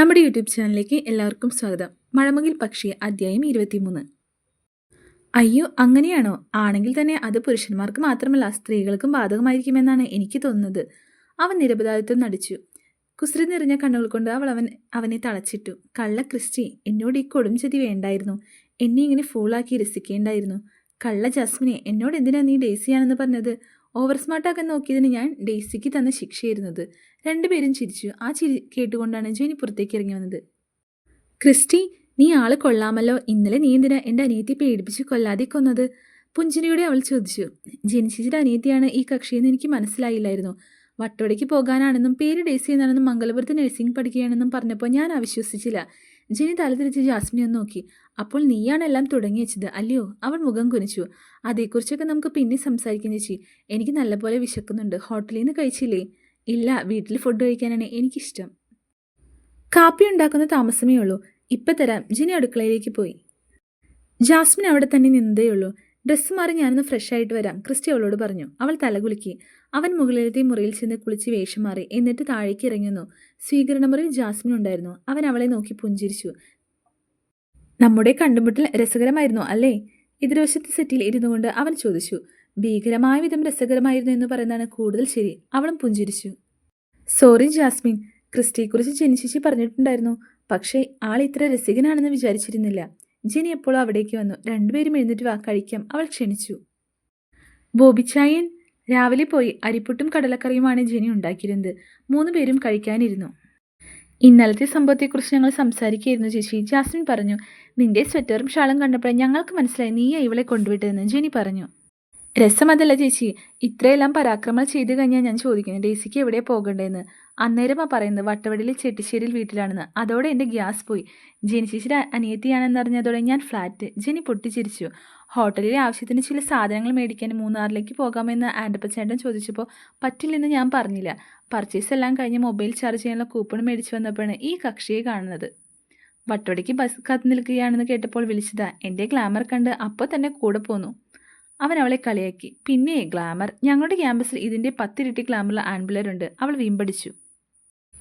നമ്മുടെ യൂട്യൂബ് ചാനലിലേക്ക് എല്ലാവർക്കും സ്വാഗതം. മഴമകിൽ പക്ഷി അധ്യായം ഇരുപത്തിമൂന്ന്. അയ്യോ അങ്ങനെയാണോ? ആണെങ്കിൽ തന്നെ അത് പുരുഷന്മാർക്ക് മാത്രമല്ല സ്ത്രീകൾക്കും ബാധകമായിരിക്കുമെന്നാണ് എനിക്ക് തോന്നുന്നത്. അവൻ നിരപരാധിത്വം നടിച്ചു. കുസൃതി നിറഞ്ഞ കണ്ണുകൾ കൊണ്ട് അവൾ അവൻ അവനെ തളച്ചിട്ടു. കള്ള ക്രിസ്റ്റി എന്നോട് ഈ കൊടും ചതി വേണ്ടായിരുന്നു. എന്നെ ഇങ്ങനെ ഫൂളാക്കി രസിക്കേണ്ടായിരുന്നു. കള്ള ജാസ്മിനെ എന്നോട് എന്തിനാ നീ ഡേസിയാണെന്ന് പറഞ്ഞത്? ഓവർ സ്മാർട്ടാക്കാൻ നോക്കിയതിന് ഞാൻ ഡേസിക്ക് തന്ന ശിക്ഷയായിരുന്നത്. രണ്ടുപേരും ചിരിച്ചു. ആ ചിരി കേട്ടുകൊണ്ടാണ് ജെനി പുറത്തേക്ക് ഇറങ്ങി വന്നത്. ക്രിസ്റ്റി നീ ആൾ കൊള്ളാമല്ലോ. ഇന്നലെ നീ എന്തിനാ എന്റെ അനിയത്തി പേടിപ്പിച്ച് കൊല്ലാതെ കൊന്നത്? പുഞ്ചിരിയോടെ അവൾ ചോദിച്ചു. ജനിച്ചിച്ചിട്ട് അനിയത്തിയാണ് ഈ കക്ഷിയെന്ന് എനിക്ക് മനസ്സിലായില്ലായിരുന്നു. വട്ടവടയ്ക്ക് പോകാനാണെന്നും പേര് ഡേസി എന്നാണെന്നും മംഗലപുരത്ത് നഴ്സിംഗ് പഠിക്കുകയാണെന്നും പറഞ്ഞപ്പോൾ ഞാൻ അവിശ്വസിച്ചില്ല. ജെനി തലതിരിച്ച് ജാസ്മിനെ ഒന്ന് നോക്കി. അപ്പോൾ നീയാണ് എല്ലാം തുടങ്ങി വെച്ചത് അല്ലയോ അവൾ മുഖം കുനിച്ചു. അതേക്കുറിച്ചൊക്കെ നമുക്ക് പിന്നെ സംസാരിക്കുന്ന ചേച്ചി. എനിക്ക് നല്ലപോലെ വിശക്കുന്നുണ്ട്. ഹോട്ടലിൽ നിന്ന് കഴിച്ചില്ലേ? ഇല്ല വീട്ടിൽ ഫുഡ് കഴിക്കാനാണ് എനിക്കിഷ്ടം. കാപ്പി ഉണ്ടാക്കുന്ന താമസമേ ഉള്ളൂ. ഇപ്പം തരാം. ജിനി അടുക്കളയിലേക്ക് പോയി. ജാസ്മിൻ അവിടെ തന്നെ നിന്നതേ ഉള്ളൂ ഡ്രസ്സ് മാറി ഞാനൊന്ന് ഫ്രഷ് ആയിട്ട് വരാം ക്രിസ്റ്റി അവളോട് പറഞ്ഞു. അവൾ തലകുലുക്കി അവൻ മുകളിലത്തെ മുറിയിൽ ചെന്ന് കുളിച്ച് വേഷം മാറി എന്നിട്ട് താഴേക്ക് ഇറങ്ങുന്നു. സ്വീകരണ മുറിയിൽ ജാസ്മിൻ ഉണ്ടായിരുന്നു. അവൻ അവളെ നോക്കി പുഞ്ചിരിച്ചു. നമ്മുടെ കണ്ടുമുട്ടൽ രസകരമായിരുന്നു അല്ലേ? എതിർവശത്തെ സെറ്റിൽ ഇരുന്നു കൊണ്ട് അവൻ ചോദിച്ചു. ഭീകരമായ വിധം രസകരമായിരുന്നു എന്ന് പറയുന്നതാണ് കൂടുതൽ ശരി. അവളും പുഞ്ചിരിച്ചു. Sorry Jasmine. ക്രിസ്റ്റിയെക്കുറിച്ച് ജനിച്ചിച്ചി പറഞ്ഞിട്ടുണ്ടായിരുന്നു. പക്ഷേ ആൾ ഇത്ര രസികനാണെന്ന് വിചാരിച്ചിരുന്നില്ല. ജെനി എപ്പോഴും അവിടേക്ക് വന്നു. രണ്ടുപേരും എഴുന്നേറ്റ് വാ കഴിക്കാം. അവൾ ക്ഷണിച്ചു. ബോബിച്ചായൻ രാവിലെ പോയി അരിപ്പുട്ടും കടലക്കറിയുമാണ് ജെനി ഉണ്ടാക്കിയിരുന്നത്. മൂന്ന് പേരും കഴിക്കാനിരുന്നു. ഇന്നലത്തെ സംഭവത്തെക്കുറിച്ച് ഞങ്ങൾ സംസാരിക്കുകയായിരുന്നു ചേച്ചി. ജാസ്മിൻ പറഞ്ഞു നിന്റെ സ്വെറ്ററും ഷാളും കണ്ടപ്പോൾ ഞങ്ങൾക്ക് മനസ്സിലായി നീയാ ഇവളെ കൊണ്ടുവിട്ടതെന്ന് ജെനി പറഞ്ഞു. രസം രസമതല്ല ചേച്ചി ഇത്രയെല്ലാം പരാക്രമം ചെയ്തു കഴിഞ്ഞാൽ ഞാൻ ചോദിക്കുന്നു ഡേസിക്ക് എവിടെ പോകണ്ടേന്ന് അന്നേരമാ പറയുന്നത് വട്ടവടിയിലെ ചെട്ടിശ്ശേരിയിൽ വീട്ടിലാണെന്ന്. അതോടെ എന്റെ ഗ്യാസ് പോയി. ജെനി ചേച്ചിയുടെ അനിയത്തിയാണെന്നറിഞ്ഞതോടെ ഞാൻ ഫ്ലാറ്റ്. ജെനി പൊട്ടിച്ചിരിച്ചു. ഹോട്ടലിലെ ആവശ്യത്തിന് ചില സാധനങ്ങൾ മേടിക്കാൻ മൂന്നാറിലേക്ക് പോകാമെന്ന് ആൻഡപ്പച്ചേട്ടൻ ചോദിച്ചപ്പോൾ പറ്റില്ലെന്ന് ഞാൻ പറഞ്ഞില്ല. പർച്ചേസ് എല്ലാം കഴിഞ്ഞ് മൊബൈൽ ചാർജ് ചെയ്യാനുള്ള കൂപ്പൺ മേടിച്ചു വന്നപ്പോഴാണ് ഈ കക്ഷിയെ കാണുന്നത്. വട്ടോടിക്ക് ബസ് കാത്തു നിൽക്കുകയാണെന്ന് കേട്ടപ്പോൾ വിളിച്ചതാ എന്റെ ഗ്ലാമർ കണ്ട് അപ്പോൾ തന്നെ കൂടെ പോന്നു. അവൻ അവളെ കളിയാക്കി. പിന്നെ ഗ്ലാമർ ഞങ്ങളുടെ ക്യാമ്പസിൽ ഇതിന്റെ പത്തിരട്ടി ഗ്ലാമറുള്ള ആൺപിള്ളേരുണ്ട്. അവൾ വീമ്പടിച്ചു.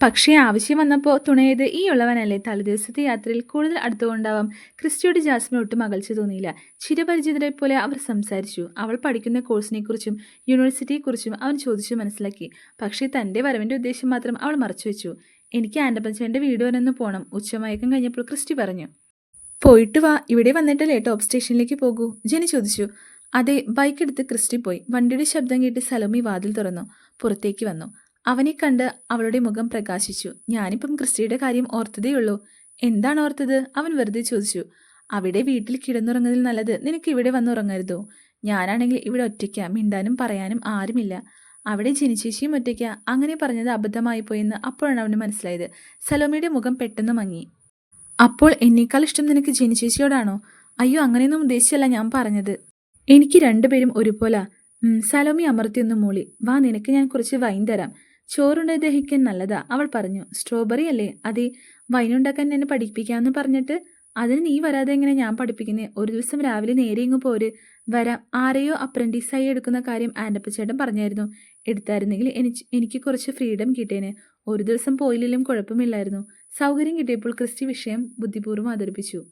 പക്ഷേ ആവശ്യം വന്നപ്പോൾ തുണയത് ഈ ഉള്ളവനല്ലേ തലേദിവസത്തെ യാത്രയിൽ കൂടുതൽ അടുത്തുകൊണ്ടാവാം. ക്രിസ്റ്റിയോട് ജാസ്മിൻ ഒട്ടും അകൽച്ച തോന്നിയില്ല. ചിരപരിചിതരെ പോലെ അവർ സംസാരിച്ചു. അവൾ പഠിക്കുന്ന കോഴ്സിനെക്കുറിച്ചും യൂണിവേഴ്സിറ്റിയെക്കുറിച്ചും അവൻ ചോദിച്ചു മനസ്സിലാക്കി. പക്ഷേ തന്റെ വരവിന്റെ ഉദ്ദേശം മാത്രം അവൾ മറച്ചുവെച്ചു. എനിക്ക് ആൻഡപ്പച്ചന്റെ വീട് വരെ ഒന്ന് പോകണം ഉച്ചമയക്കം കഴിഞ്ഞപ്പോൾ ക്രിസ്റ്റി പറഞ്ഞു. പോയിട്ട് വാ. ഇവിടെ വന്നിട്ടല്ലേ ടോപ്പ് സ്റ്റേഷനിലേക്ക് പോകൂ? ജെനി ചോദിച്ചു. അതെ. ബൈക്ക് എടുത്ത് ക്രിസ്റ്റി പോയി. വണ്ടിയുടെ ശബ്ദം കേട്ട് സലോമി വാതിൽ തുറന്നു. പുറത്തേക്ക് വന്നു. അവനെ കണ്ട് അവളുടെ മുഖം പ്രകാശിച്ചു. ഞാനിപ്പം ക്രിസ്റ്റിയുടെ കാര്യം ഓർത്തതേയുള്ളൂ. എന്താണ് ഓർത്തത്? അവൻ വെറുതെ ചോദിച്ചു. അവിടെ വീട്ടിൽ കിടന്നുറങ്ങുന്നതിൽ നല്ലത് നിനക്ക് ഇവിടെ വന്നുറങ്ങരുതോ ഞാനാണെങ്കിൽ ഇവിടെ ഒറ്റയ്ക്ക. മിണ്ടാനും പറയാനും ആരുമില്ല. അവിടെ ജനിച്ചേച്ചിയും ഒറ്റയ്ക്ക. അങ്ങനെ പറഞ്ഞത് അബദ്ധമായി പോയെന്ന് അപ്പോഴാണ് അവന് മനസ്സിലായത്. സലോമിയുടെ മുഖം പെട്ടെന്ന് മങ്ങി. അപ്പോൾ എന്നേക്കാൾ ഇഷ്ടം നിനക്ക് ജനിച്ചേച്ചിയോടാണോ? അയ്യോ അങ്ങനെയൊന്നും ഉദ്ദേശിച്ചല്ല ഞാൻ പറഞ്ഞത്. എനിക്ക് രണ്ടുപേരും ഒരുപോലെ. സലോമി അമർത്തിയൊന്ന് മൂളി. വാ നിനക്ക് ഞാൻ കുറച്ച് വൈൻ തരാം. ചോറുണ്ട് ദഹിക്കാൻ നല്ലതാ. അവൾ പറഞ്ഞു സ്ട്രോബെറി അല്ലേ? അതെ വൈനുണ്ടാക്കാൻ എന്നെ പഠിപ്പിക്കാമെന്ന് പറഞ്ഞിട്ട് അതിന് നീ വരാതെ എങ്ങനെ ഞാൻ പഠിപ്പിക്കുന്നേ? ഒരു ദിവസം രാവിലെ നേരെ ഇങ്ങ് പോര്. വരാം. ആരെയോ അപ്രന്റീസായി എടുക്കുന്ന കാര്യം ആൻഡപ്പച്ചേട്ടൻ പറഞ്ഞായിരുന്നു. എടുത്തായിരുന്നെങ്കിൽ എനിക്ക് എനിക്ക് കുറച്ച് ഫ്രീഡം കിട്ടേനെ. ഒരു ദിവസം പോയില്ലെങ്കിലും കുഴപ്പമില്ലായിരുന്നു. സൗകര്യം കിട്ടിയപ്പോൾ ക്രിസ്റ്റി വിഷയം ബുദ്ധിപൂർവം അവതരിപ്പിച്ചു.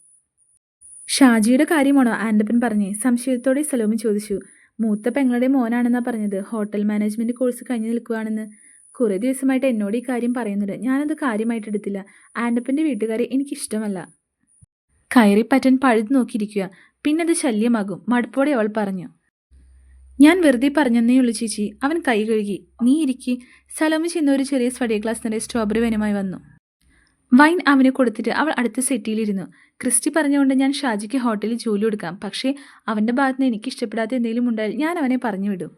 ഷാജിയുടെ കാര്യമാണോ? ആൻഡപ്പൻ പറഞ്ഞേ. സംശയത്തോടെ സലോമി ചോദിച്ചു. മൂത്ത പെങ്ങളുടെ മോനാണെന്നാ പറഞ്ഞത്. ഹോട്ടൽ മാനേജ്മെന്റ് കോഴ്സ് കഴിഞ്ഞു നിൽക്കുകയാണെന്ന് കുറേ ദിവസമായിട്ട് എന്നോട് ഈ കാര്യം പറയുന്നുണ്ട്. ഞാനത് കാര്യമായിട്ട് എടുത്തില്ല. ആൻഡപ്പന്റെ വീട്ടുകാരെ എനിക്കിഷ്ടമല്ല. കയറി പഴുത് പഴുതു നോക്കിയിരിക്കുക. പിന്നെ അത് ശല്യമാകും. മടുപ്പോടെ അവൾ പറഞ്ഞു. ഞാൻ വെറുതെ പറഞ്ഞെന്നേ ഉള്ളൂ ചേച്ചി. അവൻ കൈ കഴുകി. നീ ഇരിക്കി. സലോമി ചെന്ന ഒരു ചെറിയ സ്വടിയ ഗ്ലാസ് നിറയെ സ്ട്രോബെറി വനുമായി വന്നു. വൈൻ അവന് കൊടുത്തിട്ട് അവൾ അടുത്ത സെറ്റിയിലിരുന്നു. ക്രിസ്റ്റി പറഞ്ഞുകൊണ്ട് ഞാൻ ഷാജിക്ക് ഹോട്ടലിൽ ജോലി കൊടുക്കാം. പക്ഷേ അവന്റെ ഭാഗത്ത് നിന്ന് എനിക്ക് ഇഷ്ടപ്പെടാത്ത എന്തെങ്കിലും ഉണ്ടായാൽ ഞാൻ അവനെ പറഞ്ഞു വിടും.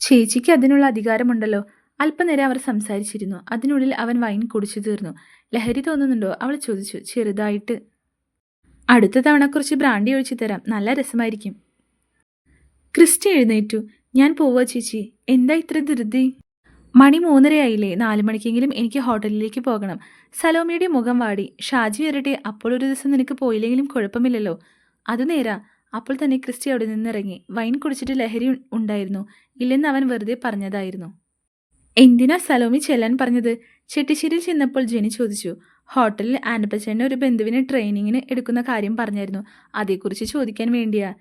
ചേച്ചിക്ക് അതിനുള്ള അധികാരമുണ്ടല്ലോ. അല്പനേരം അവർ സംസാരിച്ചിരുന്നു. അതിനുള്ളിൽ അവൻ വൈൻ കുടിച്ചു തീർന്നു. ലഹരി തോന്നുന്നുണ്ടോ? അവൾ ചോദിച്ചു. ചെറുതായിട്ട്. അടുത്ത തവണ കുറച്ച് ബ്രാൻഡി ഒഴിച്ചു തരാം. നല്ല രസമായിരിക്കും. ക്രിസ്റ്റി എഴുന്നേറ്റു. ഞാൻ പോവാ ചേച്ചി. എന്താ ഇത്ര ധൃതി? മണി മൂന്നരയായില്ലേ? നാലു മണിക്കെങ്കിലും എനിക്ക് ഹോട്ടലിലേക്ക് പോകണം. സലോമിയുടെ മുഖം വാടി. ഷാജി വരട്ടെ. അപ്പോൾ ഒരു ദിവസം നിനക്ക് പോയില്ലെങ്കിലും കുഴപ്പമില്ലല്ലോ. അത് നേരാ. അപ്പോൾ തന്നെ ക്രിസ്റ്റി അവിടെ നിന്നിറങ്ങി. വൈൻ കുടിച്ചിട്ട് ലഹരി ഉണ്ടായിരുന്നു. ഇല്ലെന്ന് അവൻ വെറുതെ പറഞ്ഞതായിരുന്നു. എന്തിനാ സലോമി ചെല്ലാൻ പറഞ്ഞത്? ചെട്ടിശ്ശേരിയിൽ ചെന്നപ്പോൾ ജെനി ചോദിച്ചു. ഹോട്ടലിൽ ആനപ്പച്ചേട്ടന്റെ ഒരു ബന്ധുവിനെ ട്രെയിനിങ്ങിന് എടുക്കുന്ന കാര്യം പറഞ്ഞായിരുന്നു. അതേക്കുറിച്ച് ചോദിക്കാൻ വേണ്ടിയാ.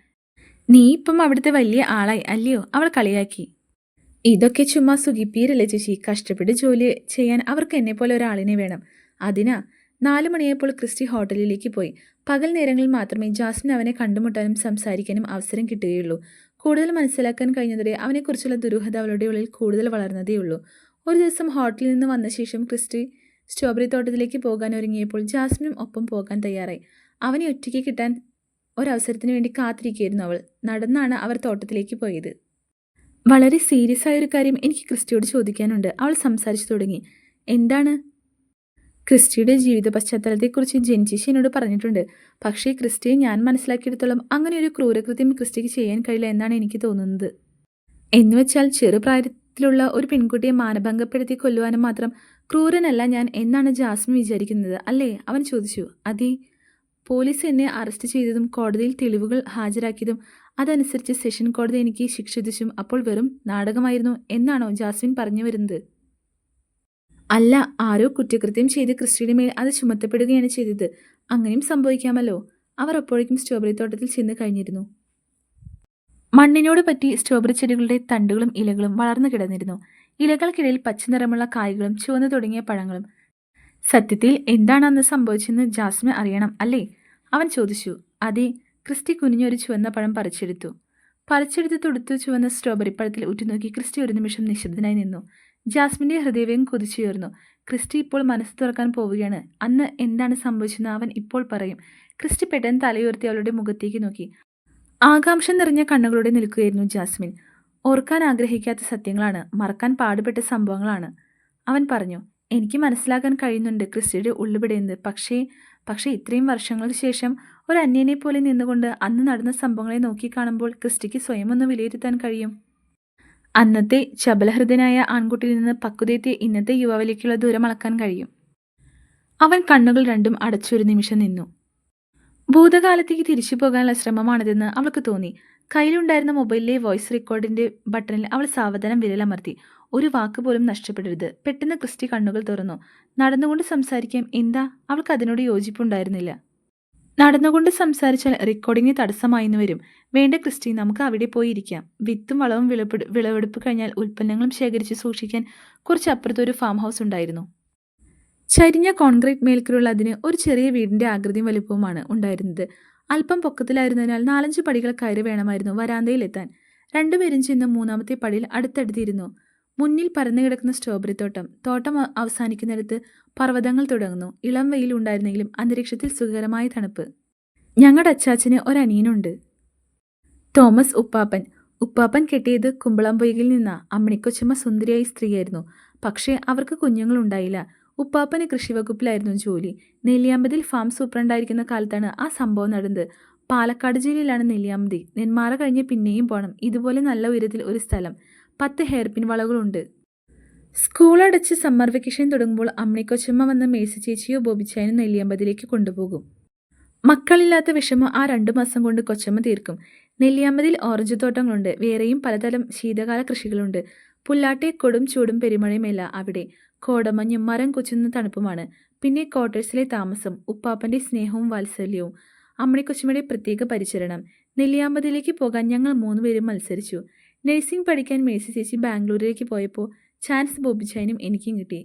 നീ ഇപ്പം അവിടുത്തെ വലിയ ആളായി അല്ലയോ? അവൾ കളിയാക്കി. ഇതൊക്കെ ചുമ്മാ സുഖിപ്പീരല്ലേ ചേച്ചി? കഷ്ടപ്പെട്ട് ജോലി ചെയ്യാൻ അവർക്ക് എന്നെ പോലെ ഒരാളിനെ വേണം. അതിനാ. നാലു മണിയായപ്പോൾ ക്രിസ്റ്റി ഹോട്ടലിലേക്ക് പോയി. പകൽ നേരങ്ങളിൽ മാത്രമേ ജാസ്മിൻ അവനെ കണ്ടുമുട്ടാനും സംസാരിക്കാനും അവസരം കിട്ടുകയുള്ളൂ. കൂടുതൽ മനസ്സിലാക്കാൻ കഴിഞ്ഞതോടെ അവനെക്കുറിച്ചുള്ള ദുരൂഹത അവളുടെ ഉള്ളിൽ കൂടുതൽ വളർന്നതേയുള്ളൂ ഒരു ദിവസം ഹോട്ടലിൽ നിന്ന് വന്ന ശേഷം ക്രിസ്റ്റി സ്ട്രോബെറി തോട്ടത്തിലേക്ക് പോകാൻ ഒരുങ്ങിയപ്പോൾ ജാസ്മിനും ഒപ്പം പോകാൻ തയ്യാറായി. അവനെ ഒറ്റയ്ക്ക് കിട്ടാൻ ഒരവസരത്തിന് വേണ്ടി കാത്തിരിക്കുകയായിരുന്നു അവൾ. നടന്നാണ് അവർ തോട്ടത്തിലേക്ക് പോയത്. വളരെ സീരിയസ് ആയ ഒരു കാര്യം എനിക്ക് ക്രിസ്റ്റിയോട് ചോദിക്കാനുണ്ട്. അവൾ സംസാരിച്ചു തുടങ്ങി. എന്താണ്? ക്രിസ്റ്റിയുടെ ജീവിത പശ്ചാത്തലത്തെക്കുറിച്ച് ജെൻജിഷിയനോട് എന്നോട് പറഞ്ഞിട്ടുണ്ട്. പക്ഷേ ക്രിസ്റ്റിയെ ഞാൻ മനസ്സിലാക്കിയെടുത്തോളം അങ്ങനെ ഒരു ക്രൂരകൃത്യം ക്രിസ്റ്റിക്ക് ചെയ്യാൻ കഴിയില്ല എന്നാണ് എനിക്ക് തോന്നുന്നത്. എന്നുവെച്ചാൽ ചെറുപ്രായത്തിലുള്ള ഒരു പെൺകുട്ടിയെ മാനഭംഗപ്പെടുത്തി കൊല്ലുവാനും മാത്രം ക്രൂരനല്ല ഞാൻ എന്നാണ് ജാസ്മിൻ വിചാരിക്കുന്നത് അല്ലേ? അവൻ ചോദിച്ചു. അതി. പോലീസ് എന്നെ അറസ്റ്റ് ചെയ്തതും കോടതിയിൽ തെളിവുകൾ ഹാജരാക്കിയതും അതനുസരിച്ച് സെഷൻ കോടതി എനിക്ക് ശിക്ഷിച്ചും അപ്പോൾ വെറും നാടകമായിരുന്നു എന്നാണോ ജാസ്മിൻ പറഞ്ഞു വരുന്നത്? അല്ല ആരോ കുറ്റകൃത്യം ചെയ്ത് ക്രിസ്റ്റിയുടെ മേൽ അത് ചുമത്തപ്പെടുകയാണ് ചെയ്തത്. അങ്ങനെയും സംഭവിക്കാമല്ലോ. അവർ അപ്പോഴേക്കും സ്ട്രോബെറി തോട്ടത്തിൽ ചെന്ന് കഴിഞ്ഞിരുന്നു. മണ്ണിനോട് പറ്റി സ്ട്രോബെറി ചെടികളുടെ തണ്ടുകളും ഇലകളും വളർന്നു കിടന്നിരുന്നു. ഇലകൾക്കിടയിൽ പച്ചനിറമുള്ള കായ്കളും ചുവന്നു തുടങ്ങിയ പഴങ്ങളും. സത്യത്തിൽ എന്താണ് അന്ന് സംഭവിച്ചെന്ന് ജാസ്മിൻ അറിയണം അല്ലേ? അവൻ ചോദിച്ചു. അതെ ക്രിസ്റ്റി കുനിഞ്ഞൊരു ചുവന്ന പഴം പറിച്ചെടുത്തു. പറിച്ചെടുത്ത് തൊടുത്തു ചുവന്ന സ്ട്രോബെറി പഴത്തിൽ ഉറ്റുനോക്കി ക്രിസ്റ്റി ഒരു നിമിഷം നിശബ്ദനായി നിന്നു. ജാസ്മിന്റെ ഹൃദയവേഗം കുതിച്ചുയർന്നു ക്രിസ്റ്റി ഇപ്പോൾ മനസ്സ് തുറക്കാൻ പോവുകയാണ്. അന്ന് എന്താണ് സംഭവിച്ചെന്ന് അവൻ ഇപ്പോൾ പറയും. ക്രിസ്റ്റി പെട്ടെന്ന് തലയുയർത്തി അവളുടെ മുഖത്തേക്ക് നോക്കി. ആകാംക്ഷ നിറഞ്ഞ കണ്ണുകളോടെ നിൽക്കുകയായിരുന്നു ജാസ്മിൻ. ഓർക്കാൻ ആഗ്രഹിക്കാത്ത സത്യങ്ങളാണ് മറക്കാൻ പാടുപെട്ട സംഭവങ്ങളാണ്. അവൻ പറഞ്ഞു എനിക്ക് മനസ്സിലാക്കാൻ കഴിയുന്നുണ്ട് ക്രിസ്റ്റിയുടെ ഉള്ളുപിടയുന്നത് പക്ഷേ പക്ഷേ ഇത്രയും വർഷങ്ങൾക്ക് ശേഷം ഒരു അന്യനെ പോലെ നിന്നുകൊണ്ട് അന്ന് നടന്ന സംഭവങ്ങളെ നോക്കിക്കാണുമ്പോൾ ക്രിസ്റ്റിക്ക് സ്വയം ഒന്ന് വിലയിരുത്താൻ കഴിയും. അന്നത്തെ ചപലഹൃദയനായ ആൺകുട്ടിയിൽ നിന്ന് പക്വതയെത്തിയ ഇന്നത്തെ യുവാവിലേക്കുള്ള ദൂരം അളക്കാൻ കഴിയും. അവൻ കണ്ണുകൾ രണ്ടും അടച്ചൊരു നിമിഷം നിന്നു. ഭൂതകാലത്തേക്ക് തിരിച്ചു പോകാനുള്ള ശ്രമമാണിതെന്ന് അവൾക്ക് തോന്നി. കയ്യിലുണ്ടായിരുന്ന മൊബൈലിലെ വോയിസ് റെക്കോർഡിന്റെ ബട്ടണിൽ അവൾ സാവധാനം വിരലമർത്തി. ഒരു വാക്ക് പോലും നഷ്ടപ്പെടരുത്. പെട്ടെന്ന് ക്രിസ്റ്റി കണ്ണുകൾ തുറന്നു. നടന്നുകൊണ്ട് സംസാരിക്കാം എന്താ? അവൾക്ക് അതിനോട് യോജിപ്പുണ്ടായിരുന്നില്ല. നടന്നുകൊണ്ട് സംസാരിച്ചാൽ റെക്കോർഡിങ്ങിന് തടസ്സമായിന്ന് വരും. വേണ്ട ക്രിസ്റ്റി നമുക്ക് അവിടെ പോയിരിക്കാം വിത്തും വളവും വിളവെടു വിളവെടുപ്പ് കഴിഞ്ഞാൽ ഉൽപ്പന്നങ്ങളും ശേഖരിച്ച് സൂക്ഷിക്കാൻ കുറച്ച് അപ്പുറത്തൊരു ഫാം ഹൗസ് ഉണ്ടായിരുന്നു. ചരിഞ്ഞ കോൺക്രീറ്റ് മേൽക്കുള്ള അതിന് ഒരു ചെറിയ വീടിന്റെ ആകൃതിയും വലുപ്പവുമാണ് ഉണ്ടായിരുന്നത്. അല്പം പൊക്കത്തിലായിരുന്നതിനാൽ നാലഞ്ച് പടികൾ കയറി വേണമായിരുന്നു വരാന്തയിലെത്താൻ. രണ്ടുപേരും ചെന്ന് മൂന്നാമത്തെ പടിയിൽ അടുത്തടുത്തിരുന്നു. മുന്നിൽ പരന്നു കിടക്കുന്ന സ്ട്രോബെറി തോട്ടം. തോട്ടം അവസാനിക്കുന്നിടത്ത് പർവതങ്ങൾ തുടങ്ങുന്നു. ഇളം വെയിൽ ഉണ്ടായിരുന്നെങ്കിലും അന്തരീക്ഷത്തിൽ സുഖകരമായ തണുപ്പ്. ഞങ്ങളുടെ അച്ചാച്ചന് ഒരനിയനുണ്ട്. തോമസ് ഉപ്പാപ്പൻ. ഉപ്പാപ്പൻ കെട്ടിയത് കുമ്പളംപൊയ്കിൽ നിന്ന. അമ്മണിക്കൊച്ചമ്മ സുന്ദരിയായി സ്ത്രീയായിരുന്നു. പക്ഷേ അവർക്ക് കുഞ്ഞുങ്ങളുണ്ടായില്ല ഉപ്പാപ്പന് കൃഷിവകുപ്പിലായിരുന്നു ജോലി. നെല്ലിയാമ്പതിൽ ഫാം സൂപ്രണ്ടായിരിക്കുന്ന കാലത്താണ് ആ സംഭവം നടന്നത്. പാലക്കാട് ജില്ലയിലാണ് നെല്ലിയാമ്പതി. നെന്മാറ കഴിഞ്ഞ് പിന്നെയും പോകണം ഇതുപോലെ നല്ല ഉയരത്തിൽ ഒരു സ്ഥലം. പത്ത് ഹെയർപിൻ വളകളുണ്ട്. സ്കൂൾ അടച്ച് സമ്മർ വെക്കേഷൻ തുടങ്ങുമ്പോൾ അമ്മിണിക്കൊച്ചമ്മ വന്ന് മേഴ്സി ചേച്ചിയോ ബോബിച്ചായനോ നെല്ലിയാമ്പതിലേക്ക് കൊണ്ടുപോകും. മക്കളില്ലാത്ത വിഷമം ആ രണ്ടു മാസം കൊണ്ട് കൊച്ചമ്മ തീർക്കും. നെല്ലിയമ്പതിൽ ഓറഞ്ച് തോട്ടങ്ങളുണ്ട് വേറെയും പലതരം ശീതകാല കൃഷികളുണ്ട്. പുല്ലാട്ടെ കൊടും ചൂടും പെരുമഴയുമല്ല അവിടെ. കോടമഞ്ഞും മരം കൊച്ചുന്ന തണുപ്പുമാണ്. പിന്നെ ക്വാർട്ടേഴ്സിലെ താമസം ഉപ്പാപ്പന്റെ സ്നേഹവും വാത്സല്യവും. അമ്മണിക്കൊച്ചുമ്മയുടെ പ്രത്യേക പരിചരണം. നെല്ലിയാമ്പതിയിലേക്ക് പോകാൻ ഞങ്ങൾ മൂന്നുപേരും മത്സരിച്ചു. നഴ്സിംഗ് പഠിക്കാൻ മേഴ്സി ചേച്ചി ബാംഗ്ലൂരിലേക്ക് പോയപ്പോൾ ചാൻസ് ബോബിച്ചായനും എനിക്കും കിട്ടി.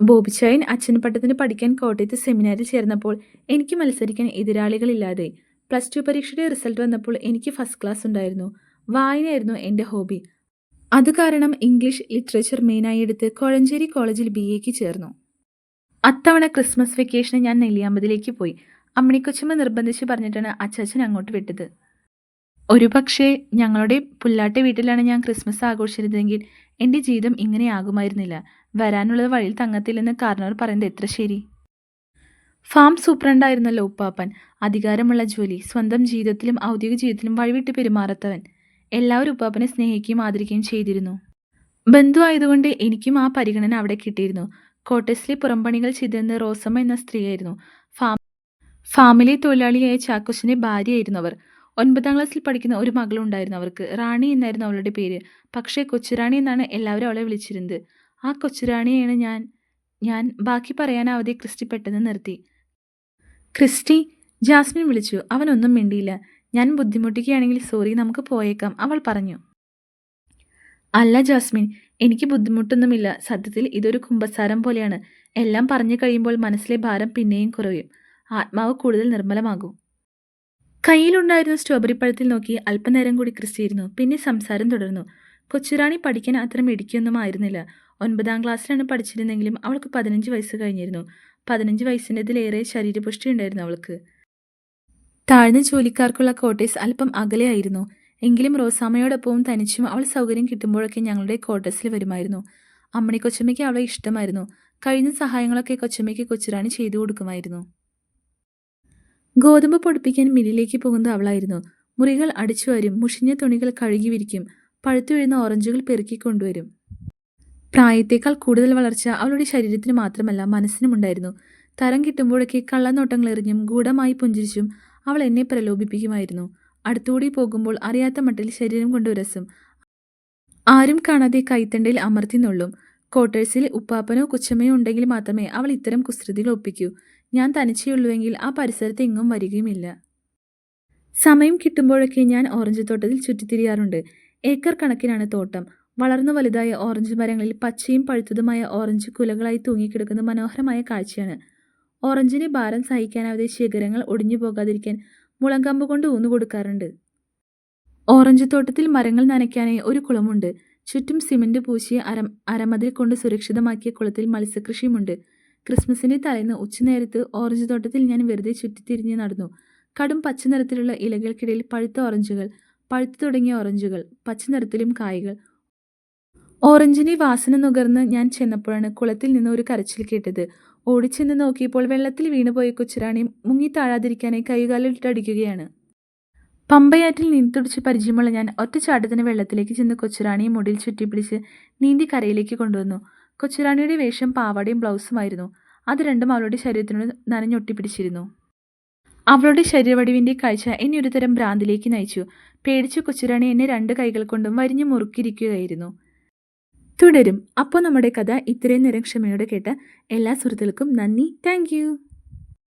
ബോബിച്ചായൻ അച്ഛൻ പട്ടത്തിന് പഠിക്കാൻ കോട്ടയത്ത് സെമിനാറിൽ ചേർന്നപ്പോൾ എനിക്ക് മത്സരിക്കാൻ എതിരാളികളില്ലാതെ പ്ലസ് ടു പരീക്ഷയുടെ റിസൾട്ട് വന്നപ്പോൾ എനിക്ക് ഫസ്റ്റ് ക്ലാസ് ഉണ്ടായിരുന്നു. വായനയായിരുന്നു എന്റെ ഹോബി. അത് കാരണം ഇംഗ്ലീഷ് ലിറ്ററേച്ചർ മെയിനായി എടുത്ത് കോഴഞ്ചേരി കോളേജിൽ ബി എക്ക് ചേർന്നു. അത്തവണ ക്രിസ്മസ് വെക്കേഷന് ഞാൻ നെല്ലിയാമ്പതിലേക്ക് പോയി. അമ്മിണിക്കൊച്ചമ്മ നിർബന്ധിച്ച് പറഞ്ഞിട്ടാണ് അച്ചാച്ചൻ അങ്ങോട്ട് വിട്ടത്. ഒരു പക്ഷേ ഞങ്ങളുടെ പുല്ലാട്ടെ വീട്ടിലാണ് ഞാൻ ക്രിസ്മസ് ആഘോഷിച്ചിരുന്നതെങ്കിൽ എന്റെ ജീവിതം ഇങ്ങനെ ആകുമായിരുന്നില്ല വരാനുള്ളത് വഴിയിൽ തങ്ങത്തില്ലെന്ന് കാരണവർ പറയുന്നത് എത്ര ശരി? ഫാം സൂപ്രണ്ടായിരുന്നല്ലോ ഉപ്പാപ്പൻ. അധികാരമുള്ള ജോലി സ്വന്തം ജീവിതത്തിലും ഔദ്യോഗിക ജീവിതത്തിലും വഴിവിട്ട് പെരുമാറാത്തവൻ. എല്ലാവരും ഉപ്പാപ്പനെ സ്നേഹിക്കുകയും ആദരിക്കുകയും ചെയ്തിരുന്നു. ബന്ധു ആയതുകൊണ്ട് എനിക്കും ആ പരിഗണന അവിടെ കിട്ടിയിരുന്നു. കോട്ടസ്ലി പുറംപണികൾ ചെയ്തിരുന്ന റോസമ്മ എന്ന സ്ത്രീയായിരുന്നു ഫാം. ഫാമിലെ തൊഴിലാളിയായ ചാക്കോച്ചന്റെ ഭാര്യയായിരുന്നു അവർ. ഒൻപതാം ക്ലാസ്സിൽ പഠിക്കുന്ന ഒരു മകളുണ്ടായിരുന്നു അവർക്ക്. റാണി എന്നായിരുന്നു അവളുടെ പേര്. പക്ഷേ കൊച്ചുറാണി എന്നാണ് എല്ലാവരും അവളെ വിളിച്ചിരുന്നത്. ആ കൊച്ചുറാണിയാണ് ഞാൻ ഞാൻ ബാക്കി പറയാനാവധി ക്രിസ്റ്റി പെട്ടെന്ന് നിർത്തി. ക്രിസ്റ്റി ജാസ്മിൻ വിളിച്ചു. അവനൊന്നും മിണ്ടിയില്ല. ഞാൻ ബുദ്ധിമുട്ടിക്കുകയാണെങ്കിൽ സോറി നമുക്ക് പോയേക്കാം. അവൾ പറഞ്ഞു. അല്ല ജാസ്മിൻ എനിക്ക് ബുദ്ധിമുട്ടൊന്നുമില്ല. സത്യത്തിൽ ഇതൊരു കുമ്പസാരം പോലെയാണ്. എല്ലാം പറഞ്ഞു കഴിയുമ്പോൾ മനസ്സിലെ ഭാരം പിന്നെയും കുറയും. ആത്മാവ് കൂടുതൽ നിർമ്മലമാകും. കയ്യിലുണ്ടായിരുന്ന സ്ട്രോബെറി പഴത്തിൽ നോക്കി അല്പനേരം കൂടി ക്രിസ്റ്റിയിരുന്നു. പിന്നെ സംസാരം തുടർന്നു. കൊച്ചുറാണി പഠിക്കാൻ അത്ര മിടിക്കൊന്നും ആയിരുന്നില്ല ഒൻപതാം ക്ലാസ്സിലാണ് പഠിച്ചിരുന്നെങ്കിലും അവൾക്ക് പതിനഞ്ച് വയസ്സ് കഴിഞ്ഞിരുന്നു. പതിനഞ്ച് വയസ്സിന്റെതിലേറെ ശരീരപുഷ്ടി ഉണ്ടായിരുന്നു അവൾക്ക്. താഴ്ന്ന ജോലിക്കാർക്കുള്ള കോട്ടേഴ്സ് അല്പം അകലെയായിരുന്നു. എങ്കിലും റോസാമ്മയോടൊപ്പവും തനിച്ചും അവൾ സൗകര്യം കിട്ടുമ്പോഴൊക്കെ ഞങ്ങളുടെ ക്വാർട്ടേഴ്സിൽ വരുമായിരുന്നു. അമ്മണി കൊച്ചമ്മയ്ക്ക് അവളെ ഇഷ്ടമായിരുന്നു. കഴിഞ്ഞ സഹായങ്ങളൊക്കെ കൊച്ചമ്മയ്ക്ക് കൊച്ചുറാണി ചെയ്തു കൊടുക്കുമായിരുന്നു. ഗോതമ്പ് പൊടിപ്പിക്കാൻ മില്ലിലേക്ക് പോകുന്നത് അവളായിരുന്നു. മുറികൾ അടിച്ചു വരും മുഷിഞ്ഞ തുണികൾ കഴുകി വിരിക്കും പഴുത്തു വീഴുന്ന ഓറഞ്ചുകൾ പെറുക്കി കൊണ്ടുവരും. പ്രായത്തേക്കാൾ കൂടുതൽ വളർച്ച അവളുടെ ശരീരത്തിന് മാത്രമല്ല മനസ്സിനുമുണ്ടായിരുന്നു തരം കിട്ടുമ്പോഴൊക്കെ കള്ളനോട്ടങ്ങൾ എറിഞ്ഞും ഗൂഢമായി പുഞ്ചിരിച്ചും അവൾ എന്നെ പ്രലോഭിപ്പിക്കുമായിരുന്നു. അടുത്തുകൂടി പോകുമ്പോൾ അറിയാത്ത മട്ടിൽ ശരീരം കൊണ്ട് ഉരസും. ആരും കാണാതെ കൈത്തണ്ടയിൽ അമർത്തി നുള്ളും. ക്വാർട്ടേഴ്സിൽ ഉപ്പാപ്പനോ കുച്ചമ്മയോ ഉണ്ടെങ്കിൽ മാത്രമേ അവൾ ഇത്തരം കുസൃതികൾ ഒപ്പിക്കൂ. ഞാൻ തനിച്ചേയുള്ളൂവെങ്കിൽ ആ പരിസരത്ത് എങ്ങും വരികയുമില്ല. സമയം കിട്ടുമ്പോഴൊക്കെ ഞാൻ ഓറഞ്ച് തോട്ടത്തിൽ ചുറ്റിത്തിരിയാറുണ്ട്. ഏക്കർ കണക്കിനാണ് തോട്ടം. വളർന്നു വലുതായ ഓറഞ്ച് മരങ്ങളിൽ പച്ചയും പഴുത്തതുമായ ഓറഞ്ച് കുലകളായി തൂങ്ങിക്കിടക്കുന്ന മനോഹരമായ കാഴ്ചയാണ്. ഓറഞ്ചിന് ഭാരം സഹിക്കാനാവാതെ ശിഖരങ്ങൾ ഒടിഞ്ഞു പോകാതിരിക്കാൻ മുളങ്കമ്പ് കൊണ്ട് ഊന്നു കൊടുക്കാറുണ്ട്. ഓറഞ്ച് തോട്ടത്തിൽ മരങ്ങൾ നനയ്ക്കാനായി ഒരു കുളമുണ്ട്. ചുറ്റും സിമന്റ് പൂശിയ അരം അരമതിൽ കൊണ്ട് സുരക്ഷിതമാക്കിയ കുളത്തിൽ മത്സ്യകൃഷിയുമുണ്ട്. ക്രിസ്മസിന്റെ തലേന്ന് ഉച്ചനേരത്ത് ഓറഞ്ച് തോട്ടത്തിൽ ഞാൻ വെറുതെ ചുറ്റിത്തിരിഞ്ഞ് നടന്നു. കടും പച്ച നിറത്തിലുള്ള ഇലകൾക്കിടയിൽ പഴുത്ത ഓറഞ്ചുകൾ പഴുത്തു തുടങ്ങിയ ഓറഞ്ചുകൾ പച്ച നിറത്തിലും കായ്കൾ. ഓറഞ്ചിനെ വാസന നുകർന്ന് ഞാൻ ചെന്നപ്പോഴാണ് കുളത്തിൽ നിന്ന് ഒരു കരച്ചിൽ കേട്ടത്. ഓടിച്ചെന്ന് നോക്കിയപ്പോൾ വെള്ളത്തിൽ വീണുപോയ കൊച്ചുറാണി മുങ്ങി താഴാതിരിക്കാനായി കൈകാലിട്ടടിക്കുകയാണ് പമ്പയാറ്റിൽ നീന്തുടിച്ച് പരിചയമുള്ള ഞാൻ ഒറ്റച്ചാട്ടത്തിന് വെള്ളത്തിലേക്ക് ചെന്ന് കൊച്ചുറാണിയെ മുടിയിൽ ചുറ്റിപ്പിടിച്ച് നീന്തി കരയിലേക്ക് കൊണ്ടുവന്നു. കൊച്ചുറാണിയുടെ വേഷം പാവാടയും ബ്ലൗസുമായിരുന്നു അത് രണ്ടും അവളുടെ ശരീരത്തിനോട് നനഞ്ഞൊട്ടിപ്പിടിച്ചിരുന്നു അവളുടെ ശരീരവടിവിന്റെ കാഴ്ച എന്നെ ഒരു തരം ഭ്രാന്തിലേക്ക് നയിച്ചു. പേടിച്ച കൊച്ചുറാണി എന്നെ രണ്ട് കൈകൾ കൊണ്ടും വരിഞ്ഞു മുറുക്കിയിരിക്കുകയായിരുന്നു. തുടരും. അപ്പോൾ നമ്മുടെ കഥ ഇത്രയും നേരം ക്ഷമയോടെ കേട്ട എല്ലാ സുഹൃത്തുക്കൾക്കും നന്ദി. താങ്ക്